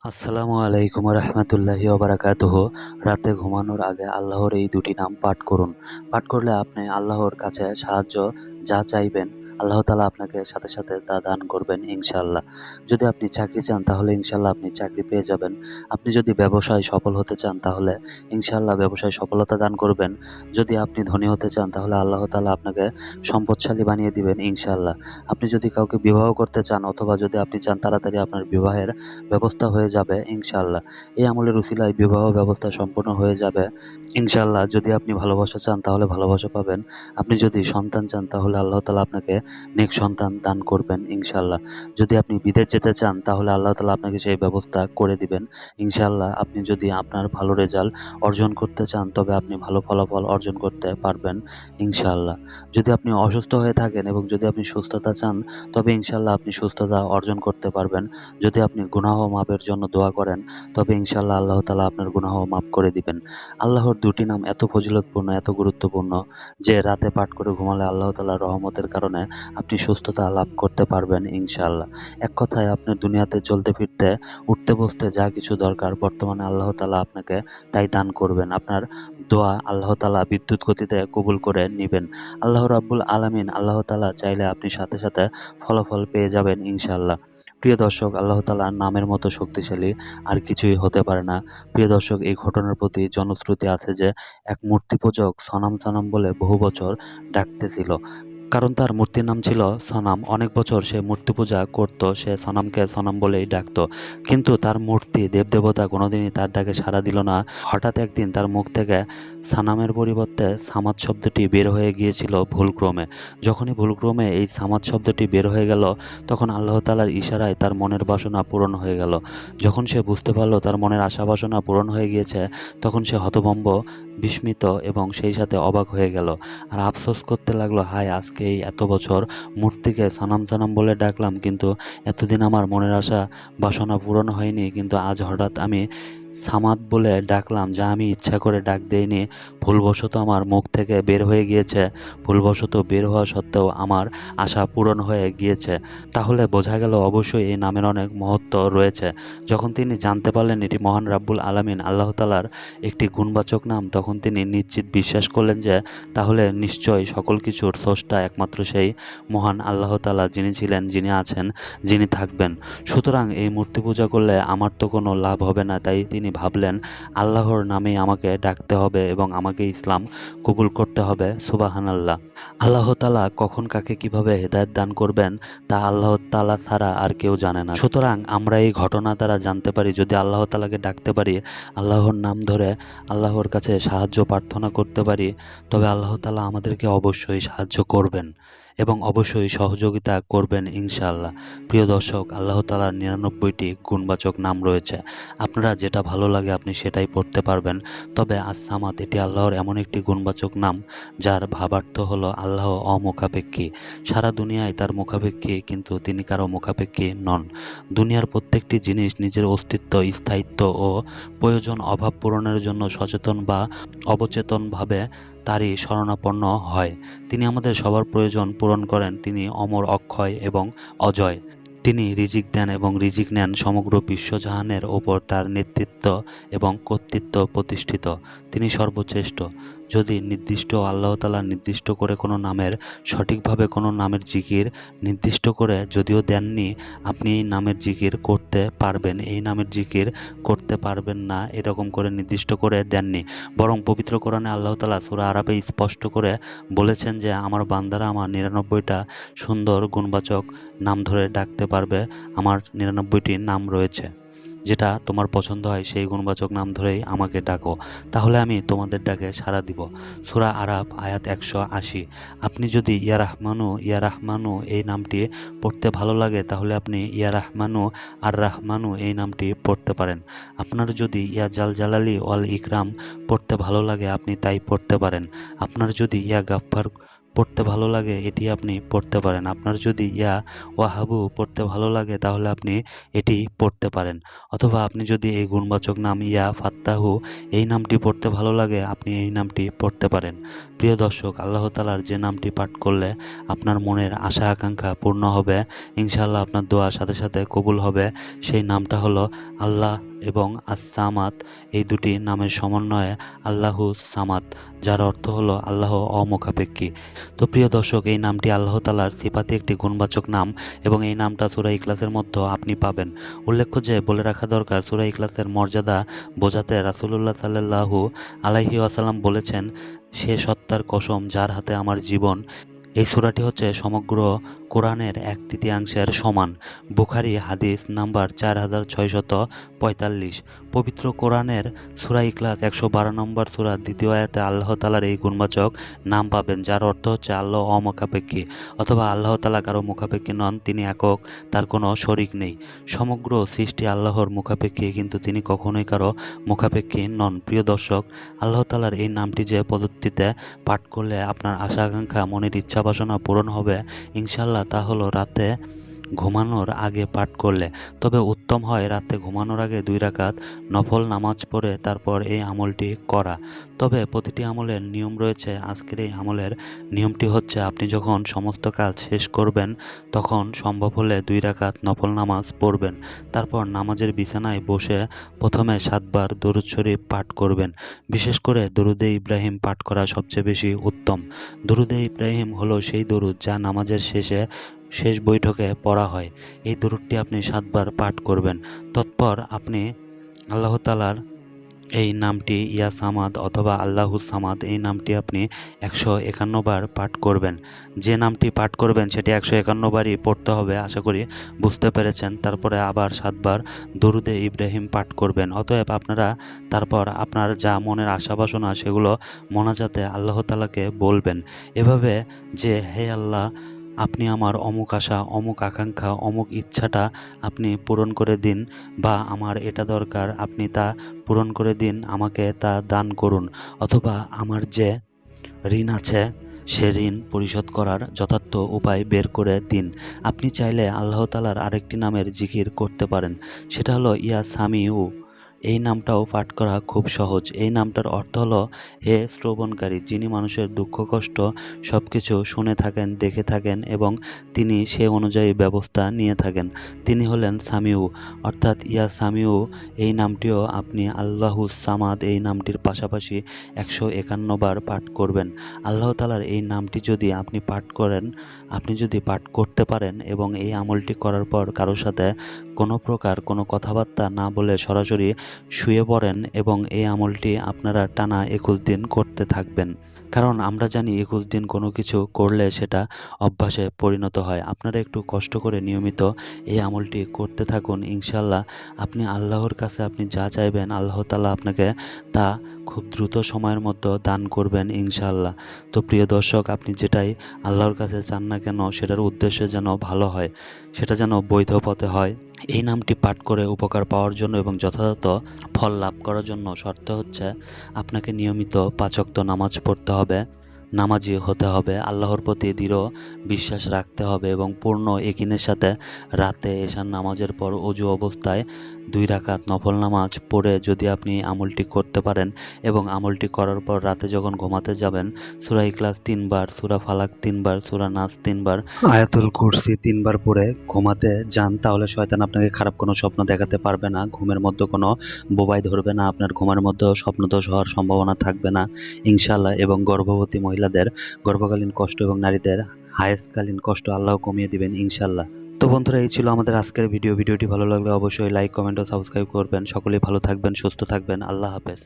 আসসালামু আলাইকুম রহমতুল্লাহি ওবরাকাতুহ রাতে ঘুমানোর আগে আল্লাহর এই দুটি নাম পাঠ করুন। পাঠ করলে আপনি আল্লাহর কাছে সাহায্য যা চাইবেন আল্লাহ তালা আপনাকে সাথে সাথে তা দান করবেন ইনশাল্লাহ যদি আপনি চাকরি চান, তাহলে ইনশাল্লাহ আপনি চাকরি পেয়ে যাবেন। আপনি যদি ব্যবসায় সফল হতে চান, তাহলে ইনশাল্লাহ ব্যবসায় সফলতা দান করবেন। যদি আপনি ধনী হতে চান, তাহলে আল্লাহ তালা আপনাকে সম্পদশালী বানিয়ে দিবেন ইনশাল্লাহ আপনি যদি কাউকে বিবাহ করতে চান, অথবা যদি আপনি চান তাড়াতাড়ি আপনার বিবাহের ব্যবস্থা হয়ে যাবে ইনশাল্লাহ এই আমলের উসিলায় বিবাহ ব্যবস্থা সম্পূর্ণ হয়ে যাবে ইনশাল্লাহ যদি আপনি ভালোবাসা চান, তাহলে ভালোবাসা পাবেন। আপনি যদি সন্তান চান, তাহলে আল্লাহ তালা আপনাকে নেক সন্তান দান করবেন ইনশাল্লাহ যদি আপনি বিদেশ যেতে চান, তাহলে আল্লাহ তালা আপনাকে সেই ব্যবস্থা করে দিবেন। ইনশাল্লাহ আপনি যদি আপনার ভালো রেজাল্ট অর্জন করতে চান, তবে আপনি ভালো ফলাফল অর্জন করতে পারবেন ইনশাল্লাহ যদি আপনি অসুস্থ হয়ে থাকেন এবং যদি আপনি সুস্থতা চান, তবে ইনশাল্লাহ আপনি সুস্থতা অর্জন করতে পারবেন। যদি আপনি গুনাহ মাপের জন্য দোয়া করেন, তবে ইনশাল্লাহ আল্লাহ তালা আপনার গুনাহ মাপ করে দিবেন। আল্লাহর দুটি নাম এত ফজিলতপূর্ণ, এত গুরুত্বপূর্ণ, যে রাতে পাঠ করে ঘুমালে আল্লাহ তালার রহমতের কারণে আপনি সুস্থতা লাভ করতে পারবেন ইনশাল্লাহ এক কথায় আপনার দুনিয়াতে চলতে ফিরতে, উঠতে বসতে যা কিছু দরকার বর্তমানে আল্লাহ তালা আপনাকে তাই দান করবেন। আপনার দোয়া আল্লাহ তালা বিদ্যুৎ গতিতে কবুল করে নেবেন। আল্লাহ রাব্বুল আলামিন আল্লাহ তালা চাইলে আপনি সাথে সাথে ফলাফল পেয়ে যাবেন ইনশাল্লাহ প্রিয় দর্শক, আল্লাহ তালার নামের মতো শক্তিশালী, আর কিছুই হতে পারে না। প্রিয় দর্শক, এই ঘটনার প্রতি জনশ্রুতি আছে যে, এক মূর্তি পূজক সনাম সানাম বলে বহু বছর ডাকতেছিল। কারণ তার মূর্তির নাম ছিল সনাম। অনেক বছর সে মূর্তি পূজা করত, সে সনামকে সনাম বলেই ডাকতো। কিন্তু তার মূর্তি দেবদেবতা কোনোদিনই তার ডাকে সাড়া দিল না। হঠাৎ একদিন তার মুখ থেকে সানামের পরিবর্তে সামাদ শব্দটি বের হয়ে গিয়েছিল ভুলক্রমে। যখনই ভুলক্রমে এই সামাদ শব্দটি বের হয়ে গেল, তখন আল্লাহ তালার ইশারায় তার মনের বাসনা পূরণ হয়ে গেল। যখন সে বুঝতে পারল তার মনের আশা বাসনা পূরণ হয়ে গিয়েছে, তখন সে হতভম্ব, বিস্মিত এবং সেই সাথে অবাক হয়ে গেল। আর আফসোস করতে লাগল, হায়, আজকে এই এত বছর মূর্তিকে সানাম সানাম বলে ডাকলাম, কিন্তু এতদিন আমার মনের আশা বাসনা পূরণ হয়নি, কিন্তু আজ হঠাৎ আমি সামাদ বলে ডাকলাম, যা আমি ইচ্ছা করে ডাক দেইনি, ভুলবশত আমার মুখ থেকে বের হয়ে গিয়েছে। ভুলবশত বের হওয়া সত্ত্বেও আমার আশা পূরণ হয়ে গিয়েছে। তাহলে বোঝা গেল অবশ্যই এই নামের অনেক মহত্ব রয়েছে। যখন তিনি জানতে পারলেন এটি মহান রাব্বুল আলামিন, আল্লাহ তালার একটি গুণবাচক নাম, তখন তিনি নিশ্চিত বিশ্বাস করলেন যে তাহলে নিশ্চয় সকল কিছুর স্রষ্টা একমাত্র সেই মহান আল্লাহ তালা যিনি ছিলেন, যিনি আছেন, যিনি থাকবেন। সুতরাং এই মূর্তি পূজা করলে আমার তো কোনো লাভ হবে না, তাই তিনি ভাবলেন, আল্লাহর নামে আমাকে ডাকতে হবে এবং আমাকে ইসলাম কবুল করতে হবে সুবাহান আল্লাহ আল্লাহ তালা কখন কাকে কীভাবে হেদায়ত দান করবেন, তা আল্লাহ তালা ছাড়া আর কেউ জানে না। সুতরাং আমরা এই ঘটনা দ্বারা জানতে পারি, যদি আল্লাহ তালাকে ডাকতে পারি, আল্লাহর নাম ধরে আল্লাহর কাছে সাহায্য প্রার্থনা করতে পারি, তবে আল্লাহ তালা আমাদেরকে অবশ্যই সাহায্য করবেন। এবং অবশ্যই সহযোগিতা করবেন ইনশাআল্লাহ। প্রিয় দর্শক, আল্লাহ তালার নিরানব্বইটি গুণবাচক নাম রয়েছে। আপনারা যেটা ভালো লাগে আপনি সেটাই পড়তে পারবেন। তবে আসামাত এটি আল্লাহর এমন একটি গুণবাচক নাম, যার ভাবার্থ হলো আল্লাহ অমুখাপেক্ষী। সারা দুনিয়ায় তার মুখাপেক্ষী কিন্তু তিনি কারও মুখাপেক্ষী নন। দুনিয়ার প্রত্যেকটি জিনিস নিজের অস্তিত্ব, স্থায়িত্ব ও প্রয়োজন অভাব পূরণের জন্য সচেতন বা অবচেতনভাবে তারই শরণাপন্ন হয়। তিনি আমাদের সবার প্রয়োজন পূরণ করেন। তিনি অমর অক্ষয় এবং অজয়। তিনি রিজিক দেন এবং রিজিক নেন সমগ্র বিশ্বজাহানের ওপর তার নেতৃত্ব এবং কর্তৃত্ব প্রতিষ্ঠিত। তিনি সর্বশ্রেষ্ঠ। যদি নির্দিষ্ট আল্লাহ তালা নির্দিষ্ট করে কোনো নামের, সঠিকভাবে কোনো নামের জিকির নির্দিষ্ট করে যদিও দেননি, আপনি এই নামের জিকির করতে পারবেন। এই নামের জিকির করতে পারবেন না, এরকম করে নির্দিষ্ট করে দেননি। বরং পবিত্র কোরআনে আল্লাহ তালা সুরা আরবে স্পষ্ট করে বলেছেন যে, আমার বান্দারা আমার নিরানব্বইটা সুন্দর গুণবাচক নাম ধরে ডাকতে পারবে। আমার নিরানব্বইটি নাম রয়েছে। যেটা তোমার পছন্দ হয়, সেই গুণবাচক নাম ধরেই আমাকে ডাকো। তাহলে আমি তোমাদের ডাকে সাড়া দিব। সুরা আরাব আয়াত একশো আশি। আপনি যদি ইয়া রাহমানু ইয়া রাহমানু এই নামটি পড়তে ভালো লাগে, তাহলে আপনি ইয়া রাহমানু, আর রাহমানু এই নামটি পড়তে পারেন। আপনার যদি ইয়া জাল জালালি ওয়াল ইকরাম পড়তে ভালো লাগে, আপনি তাই পড়তে পারেন। আপনার যদি ইয়া গাফফার পড়তে ভালো লাগে, এটি আপনি পড়তে পারেন। আপনার যদি ইয়া ওয়াহাবু পড়তে ভালো লাগে, তাহলে আপনি এটি পড়তে পারেন। অথবা আপনি যদি এই গুণবাচক নাম ইয়া ফাত্তাহু, এই নামটি পড়তে ভালো লাগে, আপনি এই নামটি পড়তে পারেন। প্রিয় দর্শক, আল্লাহ তালার যে নামটি পাঠ করলে আপনার মনের আশা, আকাঙ্ক্ষা পূর্ণ হবে। ইনশাআল্লাহ আপনার দোয়া সাথে সাথে কবুল হবে। সেই নামটা হলো আল্লাহ এবং আসামাত এই দুটি নামের সমন্বয়ে আল্লাহু সামাত, যার অর্থ হলো আল্লাহ অমুখাপেক্ষী। তো প্রিয় দর্শক, এই নামটি আল্লাহ তালার সিপাতে একটি গুণবাচক নাম এবং এই নামটা সুরা ইখলাসের মধ্যে আপনি পাবেন। উল্লেখ্য যে, বলে রাখা দরকার, সুরা ইখলাসের মর্যাদা বোঝাতে রাসুলুল্লাহ সাল্লাহু আলাইহি আসাল্লাম বলেছেন, সে সত্তার কসম যার হাতে আমার জীবন এই সূরাটি হচ্ছে সমগ্র কোরআনের এক তৃতীয়াংশের সমান। বুখারি হাদিস নাম্বার চার হাজার ছয়শত পঁয়তাল্লিশ। পবিত্র কোরআনের সুরা ইখলাস একশো বারো নম্বর সুরা দ্বিতীয় আয়াতে আল্লাহ তালার এই গুণবাচক নাম পাবেন, যার অর্থ হচ্ছে আল্লাহ অমুখাপেক্ষী, অথবা আল্লাহ তালা কারও মুখাপেক্ষী নন, তিনি একক, তার কোনো শরিক নেই। সমগ্র সৃষ্টি আল্লাহর মুখাপেক্ষী, কিন্তু তিনি কখনোই কারও মুখাপেক্ষী নন। প্রিয় দর্শক, আল্লাহ তালার এই নামটি যে পদ্ধতিতে পাঠ করলে আপনার আশা আকাঙ্ক্ষা মনের ইচ্ছা বাসনা পূরণ হবে ইনশাল্লাহ তা হলো রাতে ঘুমানোর আগে পাঠ করলে। তবে উত্তম হয় রাতে ঘুমানোর আগে দুই রাকাত নফল নামাজ পড়ে তারপর এই আমলটি করা। তবে প্রতিটি আমলের নিয়ম রয়েছে। আজকের এই আমলের নিয়মটি হচ্ছে, আপনি যখন সমস্ত কাজ শেষ করবেন, তখন সম্ভব হলে দুই রাকাত নফল নামাজ পড়বেন। তারপর নামাজের বিছানায় বসে প্রথমে সাতবার দরুদ শরীফ পাঠ করবেন। বিশেষ করে দরুদে ইব্রাহিম পাঠ করা সবচেয়ে বেশি উত্তম। দরুদে ইব্রাহিম হলো সেই দরুদ যা নামাজের শেষে শেষ বৈঠকে পড়া হয়। এই দরুদটি আপনি সাতবার পাঠ করবেন। তৎপর আপনি আল্লাহ তালার এই নামটি ইয়া সামাদ অথবা আল্লাহু সামাদ, এই নামটি আপনি একশো একান্ন বার পাঠ করবেন। যে নামটি পাঠ করবেন, সেটি একশো একান্ন বারই পড়তে হবে, আশা করি বুঝতে পেরেছেন। তারপরে আবার সাতবার দরুদে ইব্রাহিম পাঠ করবেন। অতএব আপনারা তারপর আপনার যা মনের আশা বাসনা সেগুলো মোনাজাতে আল্লাহ তালাকে বলবেন। এভাবে যে, হে আল্লাহ আপনি আমার অমুক আশা, অমুক আকাঙ্ক্ষা, অমুক ইচ্ছাটা আপনি পূরণ করে দিন বা আমার এটা দরকার, আপনি তা পূরণ করে দিন, আমাকে তা দান করুন। অথবা আমার যে ঋণ আছে, সে ঋণ পরিশোধ করার যথার্থ উপায় বের করে দিন। আপনি চাইলে আল্লাহ তালার আরেকটি নামের জিকির করতে পারেন। সেটা হলো ইয়া সামিউ এই নামটাও পাঠ করা খুব সহজ। এই নামটার অর্থ হলো, হে শ্রবণকারী, যিনি মানুষের দুঃখ, কষ্ট সব কিছু শুনে থাকেন, দেখে থাকেন এবং তিনি সে অনুযায়ী ব্যবস্থা নিয়ে থাকেন, তিনি হলেন সামিউ। অর্থাৎ, ইয়া সামিউ, এই নামটিও আপনি আল্লাহু সামাদ এই নামটির পাশাপাশি একশো একান্ন বার পাঠ করবেন। আল্লাহ তালার এই নামটি যদি আপনি পাঠ করেন, আপনি যদি পাঠ করতে পারেন এবং এই আমলটি করার পর কারোর সাথে কোনো প্রকার কোনো কথাবার্তা না বলে সরাসরি শুয়ে পড়েন এবং এই আমলটি আপনারা টানা একুশ দিন করতে থাকবেন। কারণ আমরা জানি একুশ দিন কোনো কিছু করলে সেটা অভ্যাসে পরিণত হয়। আপনারা একটু কষ্ট করে নিয়মিত এই আমলটি করতে থাকুন। ইনশাল্লাহ আপনি আল্লাহর কাছে আপনি যা চাইবেন, আল্লাহ তালা আপনাকে তা খুব দ্রুত সময়ের মধ্যে দান করবেন ইনশাল্লাহ তো প্রিয় দর্শক, আপনি যেটাই আল্লাহর কাছে চান না কেন, সেটার উদ্দেশ্য যেন ভালো হয়, সেটা যেন বৈধ পথে হয়। এই নামটি পাঠ করে উপকার পাওয়ার জন্য এবং যথাযথ ফল লাভ করার জন্য শর্ত হচ্ছে, আপনাকে নিয়মিত পাচক্ত নামাজ পড়তে হবে। নামাজি হতে হবে, আল্লাহর প্রতি দৃঢ় বিশ্বাস রাখতে হবে এবং পূর্ণ একিনের সাথে রাতে এশার নামাজের পর অজু অবস্থায় দুই রাকাত নফল নামাজ পড়ে যদি আপনি আমলটি করতে পারেন এবং আমলটি করার পর রাতে যখন ঘুমাতে যাবেন, সুরা ইখলাস তিনবার, সুরা ফালাক তিনবার, সুরা নাচ তিনবার, আয়াতুল কুরসি তিনবার পড়ে ঘুমাতে যান, তাহলে শয়তান আপনাকে খারাপ কোনো স্বপ্ন দেখাতে পারবে না, ঘুমের মধ্যে কোনো বোবাই ধরবে না, আপনার ঘুমের মধ্যেও স্বপ্নদোষ হওয়ার সম্ভাবনা থাকবে না ইনশাল্লাহ এবং গর্ভবতী মহিলাদের গর্ভকালীন কষ্ট এবং নারীদের হায়েসকালীন কষ্ট আল্লাহ কমিয়ে দিবেন ইনশাল্লাহ তো বন্ধুরা, এই ছিল আমাদের আজকের ভিডিও। ভিডিওটি ভালো লাগলে অবশ্যই লাইক, কমেন্ট ও সাবস্ক্রাইব করবেন। সকলেই ভালো থাকবেন, সুস্থ থাকবেন। আল্লাহ হাফেজ।